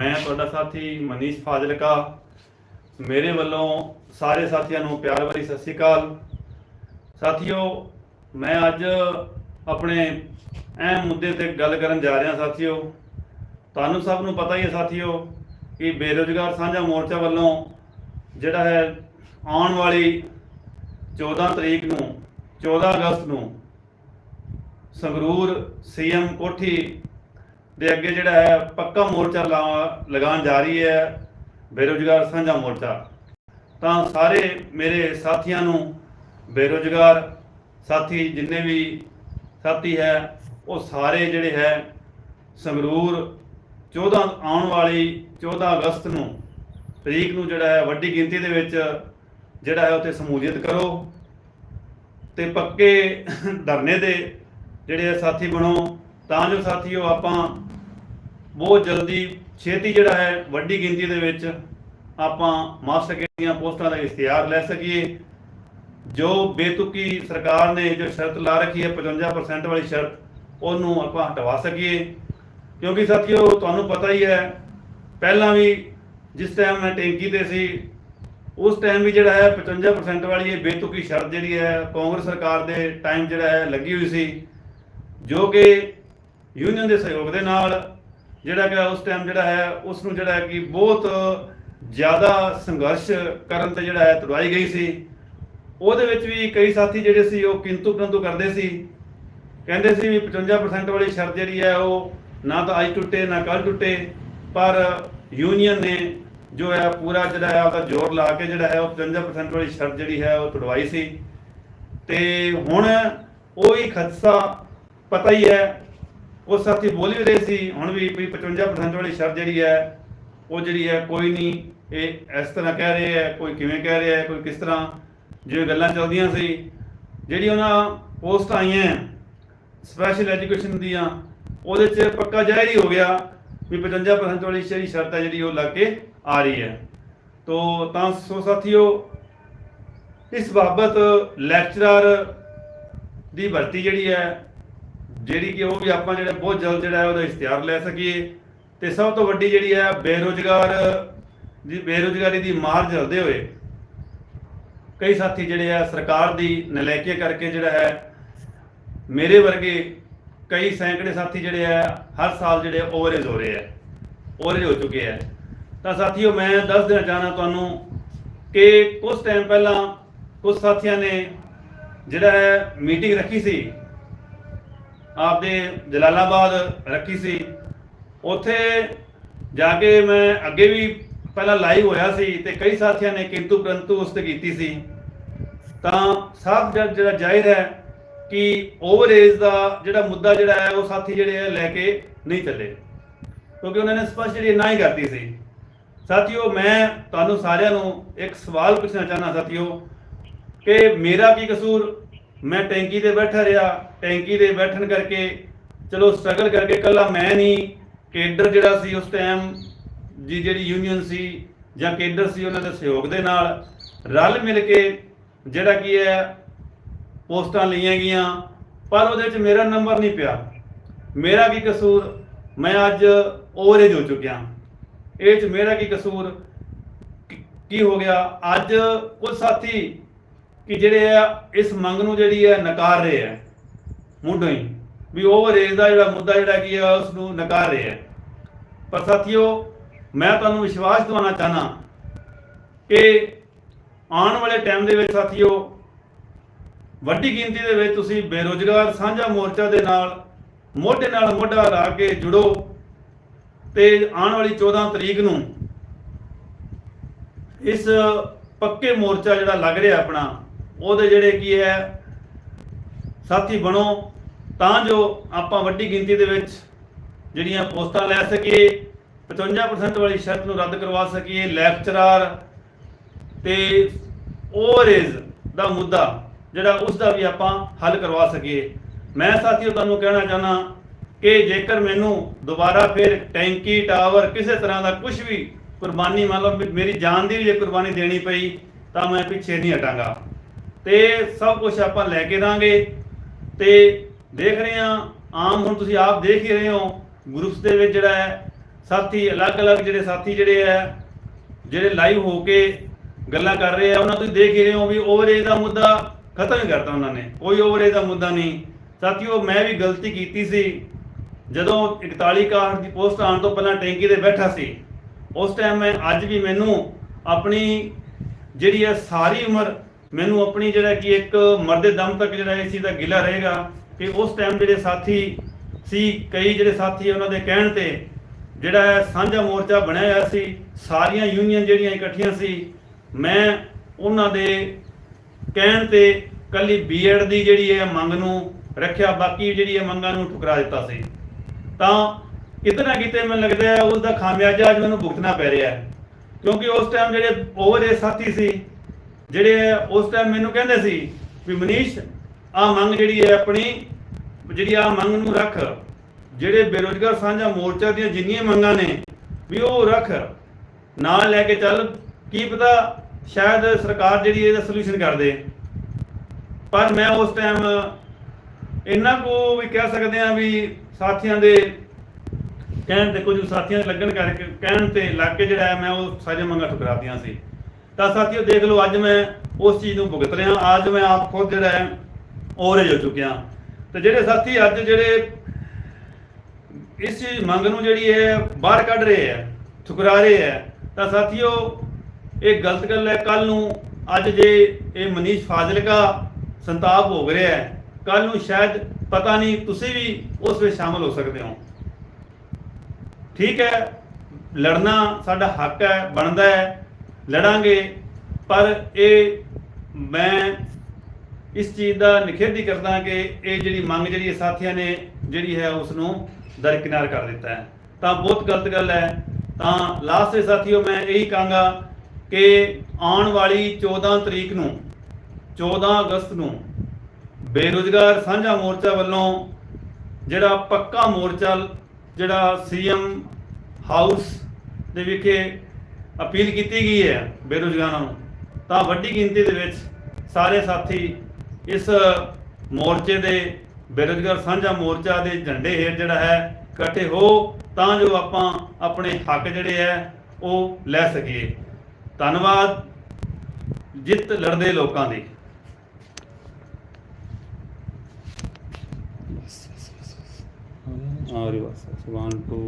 ਮੈਂ ਤੁਹਾਡਾ ਸਾਥੀ ਮਨੀਸ਼ ਫਾਜ਼ਿਲਕਾ। ਮੇਰੇ ਵੱਲੋਂ ਸਾਰੇ ਸਾਥੀਆਂ ਨੂੰ ਪਿਆਰ ਭਰੀ ਸਤਿ ਸ਼੍ਰੀ ਅਕਾਲ। ਸਾਥੀਓ, ਮੈਂ ਅੱਜ ਆਪਣੇ ਅਹਿਮ ਮੁੱਦੇ ਤੇ ਗੱਲ ਕਰਨ ਜਾ ਰਿਹਾ ਸਾਥੀਓ। ਤੁਹਾਨੂੰ ਸਭ ਨੂੰ ਪਤਾ ਹੀ ਹੈ ਸਾਥੀਓ, ਕਿ ਬੇਰੁਜ਼ਗਾਰ ਸਾਂਝਾ ਮੋਰਚਾ ਵੱਲੋਂ ਜਿਹੜਾ ਹੈ ਆਉਣ ਵਾਲੀ 14 ਤਰੀਕ ਨੂੰ 14 ਅਗਸਤ ਨੂੰ ਸੰਗਰੂਰ ਸੀਐਮ ਕੋਠੀ ਦੇ ਅੱਗੇ ਜਿਹੜਾ ਹੈ, ਪੱਕਾ ਮੋਰਚਾ ਲਾ- ਲਗਾਉਣ ਜਾ ਰਹੀ ਹੈ, ਬੇਰੁਜ਼ਗਾਰ ਸਾਂਝਾ ਮੋਰਚਾ। ਤਾਂ ਸਾਰੇ ਮੇਰੇ ਸਾਥੀਆਂ ਨੂੰ ਬੇਰੁਜ਼ਗਾਰ ਸਾਥੀ ਜਿੰਨੇ ਵੀ ਸਾਥੀ ਹੈ, ਉਹ ਸਾਰੇ ਜਿਹੜੇ ਹੈ, ਸੰਗਰੂਰ 14 ਆਉਣ ਵਾਲੀ 14 ਅਗਸਤ ਨੂੰ, ਤਰੀਕ ਨੂੰ ਜਿਹੜਾ ਹੈ, ਵੱਡੀ ਗਿਣਤੀ ਦੇ ਵਿੱਚ ਜਿਹੜਾ ਹੈ, ਉੱਥੇ ਸਮੂਲੀਅਤ ਕਰੋ ਤੇ ਪੱਕੇ ਧਰਨੇ ਦੇ ਜਿਹੜੇ ਆ ਸਾਥੀ ਬਣੋ। ਤਾਂ ਜੋ ਸਾਥੀਓ, ਆਪਾਂ ਬਹੁਤ ਜਲਦੀ ਛੇਤੀ ਜਿਹੜਾ ਹੈ ਵੱਡੀ ਗਿਣਤੀ ਦੇ ਵਿੱਚ ਆਪਾਂ ਮਾਸਟਰ ਕੇ ਦੀਆਂ ਪੋਸਟਾਂ ਦਾ ਇਸ਼ਤਿਹਾਰ ਲੈ ਸਕੀਏ। ਜੋ ਬੇਤੁਕੀ ਸਰਕਾਰ ਨੇ ਜੋ ਸ਼ਰਤ ਲਾ ਰੱਖੀ ਹੈ 55% ਵਾਲੀ ਸ਼ਰਤ, ਉਹਨੂੰ ਆਪਾਂ ਹਟਵਾ ਸਕੀਏ। ਕਿਉਂਕਿ ਸਾਥੀਓ, ਤੁਹਾਨੂੰ ਪਤਾ ਹੀ ਹੈ, ਪਹਿਲਾਂ ਵੀ ਜਿਸ ਟਾਈਮ ਮੈਂ ਟੈਂਕੀ ਤੇ ਸੀ, ਉਸ ਟਾਈਮ ਵੀ ਜਿਹੜਾ ਹੈ 55% ਵਾਲੀ ਇਹ ਬੇਤੁਕੀ ਸ਼ਰਤ ਜਿਹੜੀ ਹੈ, ਕਾਂਗਰਸ ਸਰਕਾਰ ਦੇ ਟਾਈਮ ਜਿਹੜਾ ਹੈ, ਲੱਗੀ ਹੋਈ ਸੀ। ਜੋ ਕਿ ਯੂਨੀਅਨ ਦੇ ਸਹਿਯੋਗ ਦੇ ਨਾਲ ਜਿਹੜਾ ਕਿ ਉਸ ਟਾਈਮ ਜਿਹੜਾ ਹੈ ਉਸ ਨੂੰ ਜਿਹੜਾ ਹੈ ਕਿ ਬਹੁਤ ਜ਼ਿਆਦਾ ਸੰਘਰਸ਼ ਕਰਨ ਤੇ ਜਿਹੜਾ ਹੈ ਤੁੜਾਈ ਗਈ ਸੀ। ਉਹਦੇ ਵਿੱਚ ਵੀ ਕਈ ਸਾਥੀ ਜਿਹੜੇ ਸੀ, ਉਹ ਕਿੰਤੂ ਪਰੰਤੂ ਕਰਦੇ ਸੀ। ਕਹਿੰਦੇ ਸੀ ਵੀ 55% ਵਾਲੀ ਸ਼ਰਤ ਜਿਹੜੀ ਹੈ, ਉਹ ਨਾ ਤਾਂ ਅੱਜ ਟੁੱਟੇ, ਨਾ ਕੱਲ ਟੁੱਟੇ, ਪਰ ਯੂਨੀਅਨ ਨੇ ਜੋ ਹੈ, ਪੂਰਾ ਜਿਹੜਾ ਹੈ ਉਹਦਾ ਜ਼ੋਰ ਲਾ ਕੇ ਜਿਹੜਾ ਹੈ, ਉਹ 55% ਵਾਲੀ ਸ਼ਰਤ ਜਿਹੜੀ ਹੈ, ਉਹ ਤੁੜਵਾਈ ਸੀ। ਤੇ ਹੁਣ ਉਹ ਹੀ ਖਦਸ਼ਾ ਪਤਾ ਹੀ ਹੈ ਉਹ ਸਾਥੀ ਬੋਲ ਵੀ ਰਹੇ ਸੀ, ਹੁਣ ਵੀ ਵੀ 55% ਵਾਲੀ ਸ਼ਰਤ ਜਿਹੜੀ ਹੈ, ਉਹ ਜਿਹੜੀ ਹੈ ਕੋਈ ਨਹੀਂ, ਇਹ ਇਸ ਤਰ੍ਹਾਂ ਕਹਿ ਰਹੇ ਹੈ, ਕੋਈ ਕਿਵੇਂ ਕਹਿ ਰਿਹਾ ਹੈ, ਕੋਈ ਕਿਸ ਤਰ੍ਹਾਂ ਜਿਵੇਂ ਗੱਲਾਂ ਚੱਲਦੀਆਂ ਸੀ ਜਿਹੜੀ ਉਹਨਾਂ ਪੋਸਟ ਆਈਆਂ ਸਪੈਸ਼ਲ ਐਜੂਕੇਸ਼ਨ ਦੀਆਂ, ਉਹਦੇ 'ਚ ਪੱਕਾ ਜ਼ਾਹਿਰ ਹੀ ਹੋ ਗਿਆ ਵੀ 55% ਵਾਲੀ ਜਿਹੜੀ ਸ਼ਰਤ ਹੈ, ਜਿਹੜੀ ਉਹ ਲੱਗ ਕੇ ਆ ਰਹੀ ਹੈ। ਤੋ ਤਾਂ ਸੋ ਸਾਥੀਓ, ਇਸ ਬਾਬਤ ਲੈਕਚਰਰ ਦੀ ਭਰਤੀ ਜਿਹੜੀ ਹੈ ਜਿਹੜੀ ਕਿ ਉਹ ਵੀ ਆਪਾਂ ਜਿਹੜਾ ਬਹੁਤ ਜਲਦ ਜਿਹੜਾ ਉਹਦਾ ਇਸ਼ਤਿਹਾਰ ਲੈ ਸਕੀਏ। ਤੇ ਸਭ ਤੋਂ ਵੱਡੀ ਜਿਹੜੀ ਹੈ ਬੇਰੁਜ਼ਗਾਰ ਦੀ ਬੇਰੁਜ਼ਗਾਰੀ ਦੀ ਮਾਰ ਝਲਦੇ ਹੋਏ ਕਈ ਸਾਥੀ ਜਿਹੜੇ ਆ ਸਰਕਾਰ ਦੀ ਨਲਾਇਕੀ ਕਰਕੇ ਜਿਹੜਾ ਹੈ, ਮੇਰੇ ਵਰਗੇ ਕਈ ਸੈਂਕੜੇ ਸਾਥੀ ਜਿਹੜੇ ਆ ਹਰ ਸਾਲ ਜਿਹੜੇ ਓਵਰੇਜ ਹੋ ਰਹੇ ਆ, ਓਵਰੇਜ ਹੋ ਚੁੱਕੇ ਆ। ਤਾਂ ਸਾਥੀਓ ਮੈਂ ਦੱਸ ਦੇਣਾ ਚਾਹਨਾ ਤੁਹਾਨੂੰ ਕਿ ਕੁਝ ਟਾਈਮ ਪਹਿਲਾਂ ਕੁਝ ਸਾਥੀਆਂ ਨੇ ਜਿਹੜਾ ਹੈ ਮੀਟਿੰਗ ਰੱਖੀ ਸੀ। ਆਪਦੇ ਜਲਾਲਾਬਾਦ ਰੱਖੀ ਸੀ। ਉੱਥੇ ਜਾ ਕੇ ਮੈਂ ਅੱਗੇ ਵੀ ਪਹਿਲਾਂ ਲਾਈਵ ਹੋਇਆ ਸੀ ਤੇ ਕਈ ਸਾਥੀਆਂ ਨੇ ਕਿੰਤੂ ਪ੍ਰੰਤੂ ਉਸ ਤੇ ਕੀਤੀ ਸੀ। ਤਾਂ ਸਾਫ਼ ਜਿਹੜਾ ਜ਼ਾਹਿਰ ਹੈ ਕਿ ਓਵਰ ਏਜ ਦਾ ਜਿਹੜਾ ਮੁੱਦਾ ਜਿਹੜਾ ਹੈ, ਉਹ ਸਾਥੀ ਜਿਹੜੇ ਹੈ, ਲੈ ਕੇ ਨਹੀਂ ਚੱਲੇ। ਕਿਉਂਕਿ ਉਹਨਾਂ ਨੇ ਸਪਸ਼ਟ ਜਿਹੜੀ ਨਾ ਹੀ ਕਰਤੀ ਸੀ। ਸਾਥੀਓ, ਮੈਂ ਤੁਹਾਨੂੰ ਸਾਰਿਆਂ ਨੂੰ ਇੱਕ ਸਵਾਲ ਪੁੱਛਣਾ ਚਾਹਨਾ ਸਾਥੀਓ ਕਿ ਮੇਰਾ ਕੀ ਕਸੂਰ ਮੈਂ ਟੈਂਕੀ ਤੇ ਬੈਠਾ ਰਿਹਾ, ਟੈਂਕੀ ਤੇ ਬੈਠਣ ਕਰਕੇ, ਚਲੋ ਸਟਰਗਲ ਕਰਕੇ ਕੱਲਾ ਮੈਂ ਨਹੀਂ, ਕੇਡਰ ਜਿਹੜਾ ਸੀ ਉਸ ਟਾਈਮ ਜੀ ਜਿਹੜੀ ਯੂਨੀਅਨ ਸੀ ਜਾਂ ਕੇਡਰ ਸੀ ਉਹਨਾਂ ਦੇ ਸਹਿਯੋਗ ਦੇ ਨਾਲ ਰਲ ਮਿਲ ਕੇ ਜਿਹੜਾ ਕੀ ਹੈ, ਪੋਸਟਾਂ ਲਈਆਂ ਗਈਆਂ, ਪਰ ਉਹਦੇ ਵਿੱਚ ਮੇਰਾ ਨੰਬਰ ਨਹੀਂ ਪਿਆ। ਮੇਰਾ ਕੀ ਕਸੂਰ ਮੈਂ ਅੱਜ ਓਵਰੇਜ ਹੋ ਚੁੱਕਿਆ। ਇਹ ਚ ਮੇਰਾ ਕੀ ਕਸੂਰ? ਕੀ ਹੋ ਗਿਆ? ਅੱਜ ਕੁਝ ਸਾਥੀ ਕਿ ਜਿਹੜੇ ਆ, ਇਸ ਮੰਗ ਨੂੰ ਜਿਹੜੀ ਹੈ ਨਕਾਰ ਰਹੇ ਆ। ਮੁੱਢੋਂ ਹੀ। ਵੀ ਓਵਰਏਜ ਦਾ ਜਿਹੜਾ ਮੁੱਦਾ ਜਿਹੜਾ ਕੀ ਹੈ ਉਸ ਨੂੰ ਨਕਾਰ ਰਹੇ ਆ। ਪਰ ਸਾਥੀਓ, ਮੈਂ ਤੁਹਾਨੂੰ ਵਿਸ਼ਵਾਸ ਦਿਵਾਉਣਾ ਚਾਹਨਾ ਕਿ ਆਉਣ ਵਾਲੇ ਟਾਈਮ ਦੇ ਵਿੱਚ ਸਾਥੀਓ, ਵੱਡੀ ਗਿਣਤੀ ਦੇ ਵਿੱਚ ਤੁਸੀਂ ਬੇਰੋਜ਼ਗਾਰ, ਸਾਂਝਾ ਮੋਰਚਾ ਦੇ ਨਾਲ, ਮੋਢੇ ਨਾਲ ਮੋਢਾ ਲਾ ਕੇ ਜੁੜੋ ਤੇ ਆਉਣ ਵਾਲੀ 14 ਤਰੀਕ ਨੂੰ ਇਸ ਪੱਕੇ ਮੋਰਚਾ ਜਿਹੜਾ ਲੱਗ ਰਿਹਾ ਆਪਣਾ ਉਹਦੇ ਜਿਹੜੇ ਕੀ ਹੈ, ਸਾਥੀ ਬਣੋ, ਤਾਂ ਜੋ ਆਪਾਂ ਵੱਡੀ ਗਿਣਤੀ ਦੇ ਵਿੱਚ ਜਿਹੜੀਆਂ ਪੋਸਟਾਂ ਲੈ ਸਕੀਏ 55% ਵਾਲੀ ਸ਼ਰਤ ਨੂੰ ਰੱਦ ਕਰਵਾ ਸਕੀਏ ਲੈਕਚਰਰ ਤੇ ਓਵਰੇਜ ਦਾ ਮੁੱਦਾ ਜਿਹੜਾ ਉਸ ਦਾ ਵੀ ਆਪਾਂ ਹੱਲ ਕਰਵਾ ਸਕੀਏ। ਮੈਂ ਸਾਥੀਓ ਤੁਹਾਨੂੰ ਕਹਿਣਾ ਚਾਹਨਾ ਕਿ ਜੇਕਰ ਮੈਨੂੰ ਦੁਬਾਰਾ ਫਿਰ ਟੈਂਕੀ, ਟਾਵਰ, ਕਿਸੇ ਤਰ੍ਹਾਂ ਦਾ ਕੁਝ ਵੀ ਕੁਰਬਾਨੀ ਮੰਨ ਲਓ ਮੇਰੀ ਜਾਨ ਦੀ ਵੀ ਜੇ ਕੁਰਬਾਨੀ ਦੇਣੀ ਪਈ, ਤਾਂ ਮੈਂ ਪਿੱਛੇ ਨਹੀਂ ਹਟਾਂਗਾ। ਤੇ ਸਭ ਕੁਝ ਆਪਾਂ ਲੈ ਕੇ ਰਾਂਗੇ ਤੇ ਦੇਖ ਰਹੇ ਹਾਂ, ਆਮ ਹੁਣ ਤੁਸੀਂ ਆਪ ਦੇਖ ਹੀ ਰਹੇ ਹੋ ਗਰੁੱਪਸ ਦੇ ਵਿੱਚ ਜਿਹੜਾ ਹੈ, ਸਾਥੀ, ਅਲੱਗ-ਅਲੱਗ ਜਿਹੜੇ ਸਾਥੀ ਜਿਹੜੇ ਆ ਜਿਹੜੇ ਲਾਈਵ ਹੋ ਕੇ ਗੱਲਾਂ ਕਰ ਰਹੇ ਆ, ਉਹਨਾਂ ਤੁਸੀਂ ਦੇਖ ਹੀ ਰਹੇ ਹੋ ਵੀ ਓਵਰਏਜ ਦਾ ਮੁੱਦਾ ਖਤਮ ਹੀ ਕਰਤਾ ਉਹਨਾਂ ਨੇ। ਕੋਈ ਓਵਰਏਜ ਦਾ ਮੁੱਦਾ ਨਹੀਂ। ਸਾਥੀਓ, ਮੈਂ ਵੀ ਗਲਤੀ ਕੀਤੀ ਸੀ। ਜਦੋਂ 41 ਕਾਰ ਦੀ ਪੋਸਟ ਆਉਣ ਤੋਂ ਪਹਿਲਾਂ ਟੈਂਕੀ ਤੇ ਬੈਠਾ ਸੀ, ਉਸ ਟਾਈਮ ਮੈਂ ਅੱਜ ਵੀ ਮੈਨੂੰ ਆਪਣੀ ਜਿਹੜੀ ਹੈ ਸਾਰੀ ਉਮਰ ਮੈਨੂੰ ਆਪਣੀ ਜਿਹੜਾ ਕਿ ਇੱਕ ਮਰਦੇ ਦਮ ਤੱਕ ਜਿਹੜਾ ਇਸ ਚੀਜ਼ ਦਾ ਗਿਲਾ ਰਹੇਗਾ ਕਿ ਉਸ ਟਾਈਮ ਜਿਹੜੇ ਸਾਥੀ ਸੀ, ਕਈ ਜਿਹੜੇ ਸਾਥੀ ਉਹਨਾਂ ਦੇ ਕਹਿਣ ਤੇ ਜਿਹੜਾ ਹੈ ਸਾਂਝਾ ਮੋਰਚਾ ਬਣਿਆ ਹੋਇਆ ਸੀ, ਸਾਰੀਆਂ ਯੂਨੀਅਨ ਜਿਹੜੀਆਂ ਇਕੱਠੀਆਂ ਸੀ, ਮੈਂ ਉਹਨਾਂ ਦੇ ਕਹਿਣ ਤੇ ਕੱਲੀ ਬੀਐਡ ਦੀ ਜਿਹੜੀ ਹੈ ਮੰਗ ਨੂੰ ਰੱਖਿਆ, ਬਾਕੀ ਜਿਹੜੀ ਹੈ ਮੰਗਾਂ ਨੂੰ ਠੁਕਰਾ ਦਿੱਤਾ ਸੀ। ਤਾਂ ਕਿਤੇ ਨਾ ਕਿਤੇ ਮੈਨੂੰ ਲੱਗਦਾ ਹੈ ਉਸ ਦਾ ਖਾਮਿਆਜਾ ਅੱਜ ਮੈਨੂੰ ਭੁਗਤਣਾ ਪੈ ਰਿਹਾ ਹੈ। ਕਿਉਂਕਿ ਉਸ ਟਾਈਮ ਜਿਹੜੇ ਓਵਰ ਏ ਸਾਥੀ ਸੀ ਜਿਹੜੇ ਉਸ ਟਾਈਮ ਮੈਨੂੰ ਕਹਿੰਦੇ ਸੀ ਵੀ ਮਨੀਸ਼ ਆ ਮੰਗ ਜਿਹੜੀ ਹੈ ਆਪਣੀ, ਜਿਹੜੀ ਆ ਮੰਗ ਨੂੰ ਰੱਖ, ਜਿਹੜੇ ਬੇਰੋਜ਼ਗਾਰ ਸਾਂਝਾ ਮੋਰਚਾ ਦੀਆਂ ਜਿੰਨੀਆਂ ਮੰਗਾਂ ਨੇ, ਵੀ ਉਹ ਰੱਖ। ਨਾਲ ਲੈ ਕੇ ਚੱਲ, ਕੀ ਪਤਾ ਸ਼ਾਇਦ ਸਰਕਾਰ ਜਿਹੜੀ ਇਹਦਾ ਸੋਲੂਸ਼ਨ ਕਰ ਦੇ ਪਰ ਮੈਂ ਉਸ ਟਾਈਮ ਇੰਨਾ ਕੋ ਵੀ ਕਹਿ ਸਕਦੇ ਆ ਵੀ ਸਾਥੀਆਂ ਦੇ ਕਹਿਣ ਤੇ ਕੁਝ ਸਾਥੀਆਂ ਦੇ ਲੱਗਣ ਕਰਕੇ, ਕਹਿਣ ਤੇ ਲੱਗ ਕੇ ਜਿਹੜਾ ਹੈ, ਮੈਂ ਉਹ ਸਾਰੀਆਂ ਮੰਗਾਂ ਠੁਕਰਾਤੀਆਂ ਸੀ। ਤਾਂ ਸਾਥੀਓ ਦੇਖ ਲਓ, ਅੱਜ ਮੈਂ ਉਸ ਚੀਜ਼ ਨੂੰ ਭੁਗਤ ਰਿਹਾ। ਅੱਜ ਮੈਂ ਆਪ ਖੁਦ ਜਿਹੜਾ ਹੈ ਓਵਰੇਜ ਹੋ ਚੁੱਕਿਆ। ਤੇ ਜਿਹੜੇ ਸਾਥੀ ਅੱਜ ਜਿਹੜੇ ਇਸ ਮੰਗ ਨੂੰ ਜਿਹੜੀ ਹੈ, ਬਾਹਰ ਕੱਢ ਰਹੇ ਹੈ, ਠੁਕਰਾ ਰਹੇ ਹੈ, ਤਾਂ ਸਾਥੀਓ ਇਹ ਗਲਤ ਗੱਲ ਹੈ। ਕੱਲ ਨੂੰ ਅੱਜ ਜੇ ਇਹ ਮਨੀਸ਼ ਫਾਜ਼ਿਲਕਾ ਸੰਤਾਪ ਭੋਗ ਰਿਹਾ ਹੈ ਕੱਲ ਨੂੰ ਸ਼ਾਇਦ ਪਤਾ ਨਹੀਂ ਤੁਸੀਂ ਵੀ ਉਸ ਵਿੱਚ ਸ਼ਾਮਲ ਹੋ ਸਕਦੇ ਹੋ। ਠੀਕ ਹੈ, ਲੜਨਾ ਸਾਡਾ ਹੱਕ ਹੈ, ਬਣਦਾ ਹੈ। ਲੜਾਂਗੇ, ਪਰ ਇਹ ਮੈਂ ਇਸ ਚੀਜ਼ ਦਾ ਨਿਖੇਧੀ ਕਰਦਾ ਕਿ ਇਹ ਜਿਹੜੀ ਮੰਗ ਜਿਹੜੀ ਸਾਥੀਆਂ ਨੇ ਜਿਹੜੀ ਹੈ ਉਸ ਨੂੰ ਦਰਕਿਨਾਰ ਕਰ ਦਿੱਤਾ ਹੈ। ਤਾਂ ਬਹੁਤ ਗਲਤ ਗੱਲ ਹੈ। ਤਾਂ ਲਾਸਟ ਦੇ ਸਾਥੀਓ, ਮੈਂ ਇਹੀ ਕਹਾਂਗਾ ਕਿ ਆਉਣ ਵਾਲੀ 14 ਤਰੀਕ ਨੂੰ 14 ਅਗਸਤ ਨੂੰ ਬੇਰੁਜ਼ਗਾਰ ਸਾਂਝਾ ਮੋਰਚਾ ਵੱਲੋਂ ਜਿਹੜਾ ਪੱਕਾ ਮੋਰਚਾ, ਜਿਹੜਾ ਸੀਐਮ ਹਾਊਸ ਦੇ ਵਿਖੇ ਅਪੀਲ ਕੀਤੀ ਗਈ ਹੈ ਬੇਰੁਜ਼ਗਾਰਾਂ ਨੂੰ। ਤਾਂ ਵੱਡੀ ਗਿਣਤੀ ਦੇ ਵਿੱਚ ਸਾਰੇ ਸਾਥੀ ਇਸ ਮੋਰਚੇ ਦੇ ਬੇਰੁਜ਼ਗਾਰ ਸਾਂਝਾ ਮੋਰਚਾ ਦੇ ਝੰਡੇ ਹੇਠ ਜਿਹੜਾ ਹੈ, ਇਕੱਠੇ ਹੋ ਤਾਂ ਜੋ ਆਪਾਂ ਆਪਣੇ ਹੱਕ ਜਿਹੜੇ ਹੈ, ਉਹ ਲੈ ਸਕੀਏ। ਧੰਨਵਾਦ। ਜਿੱਤ ਲੜਦੇ ਲੋਕਾਂ ਦੀ। ਆ ਰਹੀ ਬਸ 1 2